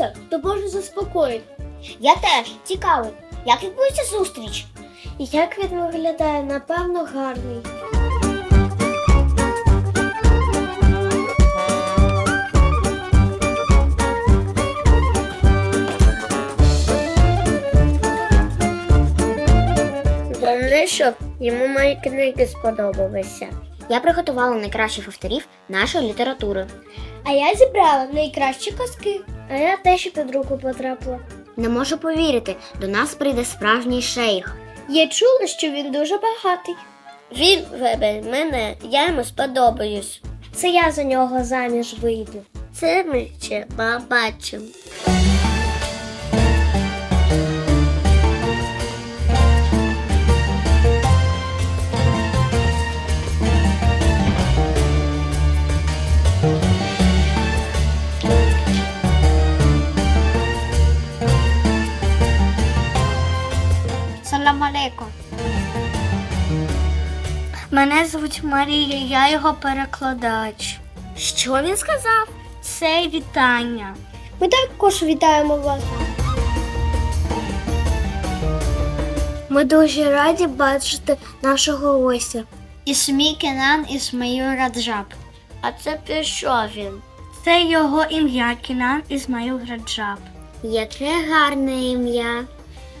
дізнався, то може заспокоїть. Я теж цікаво, як відбудеться зустріч? Як він виглядає, напевно, гарний. Головне, щоб йому мої книги сподобалися. Я приготувала найкращих авторів нашої літератури. А я зібрала найкращі казки. А я теж під руку потрапила. Не можу повірити, до нас прийде справжній шейх. Я чула, що він дуже багатий. Він вибере мене, я йому сподобаюсь. Це я за нього заміж вийду. Це ми ще побачимо. Салам алейкум. Мене звуть Марія, я його перекладач. Що він сказав? Це вітання. Ми також вітаємо вас. Ми дуже раді бачити нашого гостя. Ісмі Кенан Ісмаїл Раджаб. А це про що він? Це його ім'я Кенан Ісмаїл Раджаб. Яке гарне ім'я.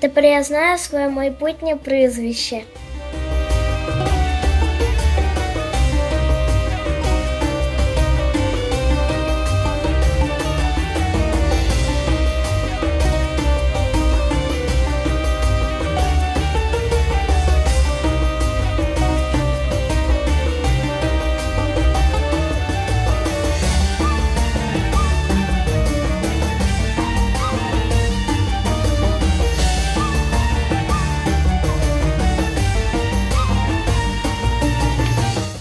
Тепер я знаю своє майбутнє прізвище.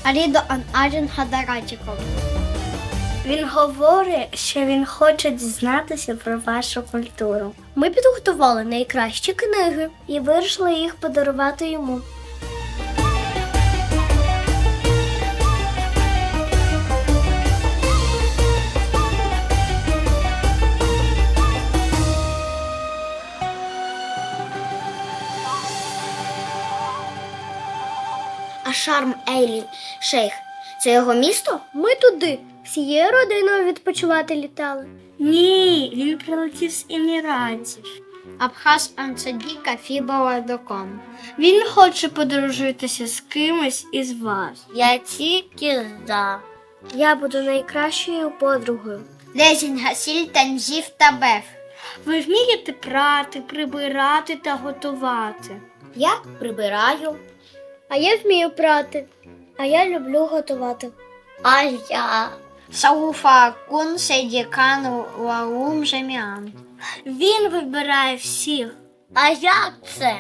Алідо Анаджин Хадаратіков. Він говорить, що він хоче дізнатися про вашу культуру. Ми підготували найкращі книги і вирішили їх подарувати йому. Шарм Ейлі Шейх це його місто? Ми туди всією родиною відпочивати літали. Ні, він прилетів з Еміратів. Абхаз Ансадіка Фібаладоком. Він хоче подружитися з кимось із вас. Я тільки за. Я буду найкращою подругою. Лезін Гасіль Танзів та Беф. Ви вмієте прати, прибирати та готувати. Я прибираю. А я вмію прати. А я люблю готувати. А я. Сауфа Кун Сейдікан Лаум Жеміан. Він вибирає всіх. А як це?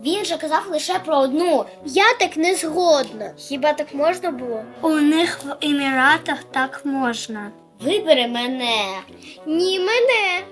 Він же казав лише про одну. Я так не згодна. Хіба так можна було? У них в Еміратах так можна. Вибери мене. Ні, мене.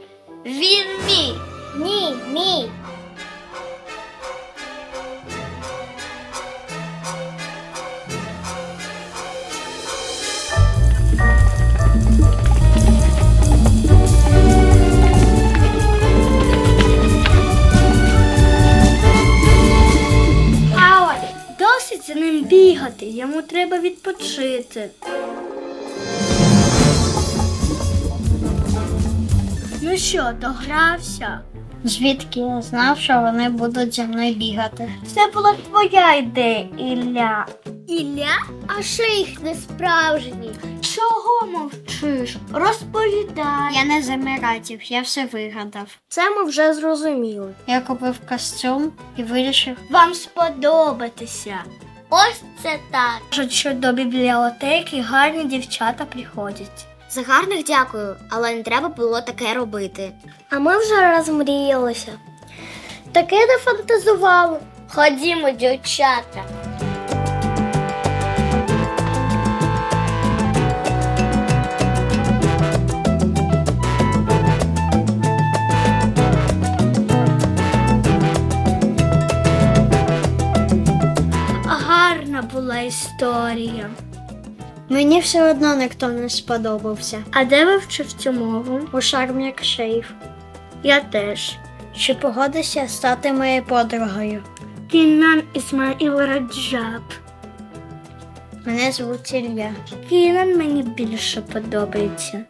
Йому треба відпочити. Ну що, догрався? Звідки я знав, що вони будуть зі мною бігати? Це була твоя ідея, Ілля. Ілля? А шейх не справжній. Чого мовчиш? Розповідай. Я не з Еміратів, я все вигадав. Це ми вже зрозуміли. Я купив костюм і вирішив. Вам сподобатися. Ось це так. Кажуть, що до бібліотеки гарні дівчата приходять. За гарних дякую, але не треба було таке робити. А ми вже розмріялися. Таке не фантазували. Ходімо, дівчата. Історія. Мені все одно ніхто не сподобався. А де ви вчив цю мову? У Шарм-як шейф. Я теж. Чи погодишся стати моєю подругою? Кінан Ісмаїл Раджаб. Мене звуть Ілля. Кінан мені більше подобається.